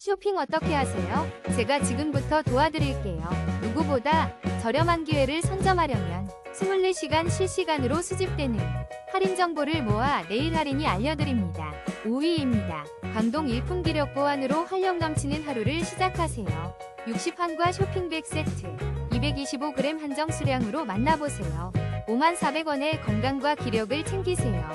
쇼핑 어떻게 하세요? 제가 지금부터 도와드릴게요. 누구보다 저렴한 기회를 선점하려면 24시간 실시간으로 수집되는 할인 정보를 모아 내일 할인이 알려드립니다. 5위입니다. 광동 일품 기력 보완으로 활력 넘치는 하루를 시작하세요. 60한과 쇼핑백 세트 225g 한정 수량으로 만나보세요. 54,400원의 건강과 기력을 챙기세요.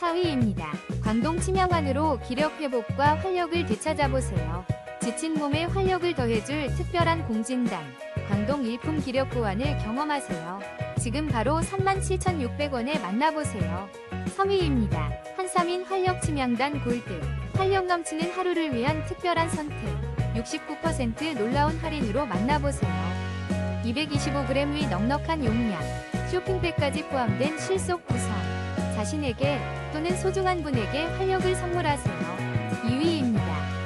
4위입니다. 광동 치명환으로 기력 회복과 활력을 되찾아보세요. 지친 몸에 활력을 더해줄 특별한 공진단, 광동 일품 기력 보완을 경험하세요. 지금 바로 37,600원에 만나보세요. 3위입니다. 한삼인 활력 치명단 골드, 활력 넘치는 하루를 위한 특별한 선택, 69% 놀라운 할인으로 만나보세요. 225g 위 넉넉한 용량, 쇼핑백까지 포함된 실속 구성. 자신에게 또는 소중한 분에게 활력을 선물하세요. 2위입니다.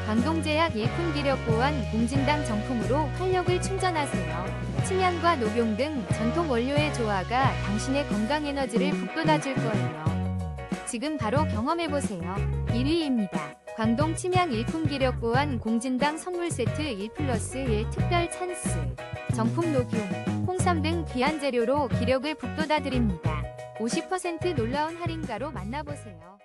광동제약 일품 기력 보완 공진당 정품으로 활력을 충전하세요. 침향과 녹용 등 전통 원료의 조화가 당신의 건강 에너지를 북돋아줄 거예요. 지금 바로 경험해보세요. 1위입니다. 광동 침향 일품 기력 보완 공진당 선물 세트 1 플러스 1 특별 찬스. 정품 녹용, 홍삼 등 귀한 재료로 기력을 북돋아 드립니다. 50% 놀라운 할인가로 만나보세요.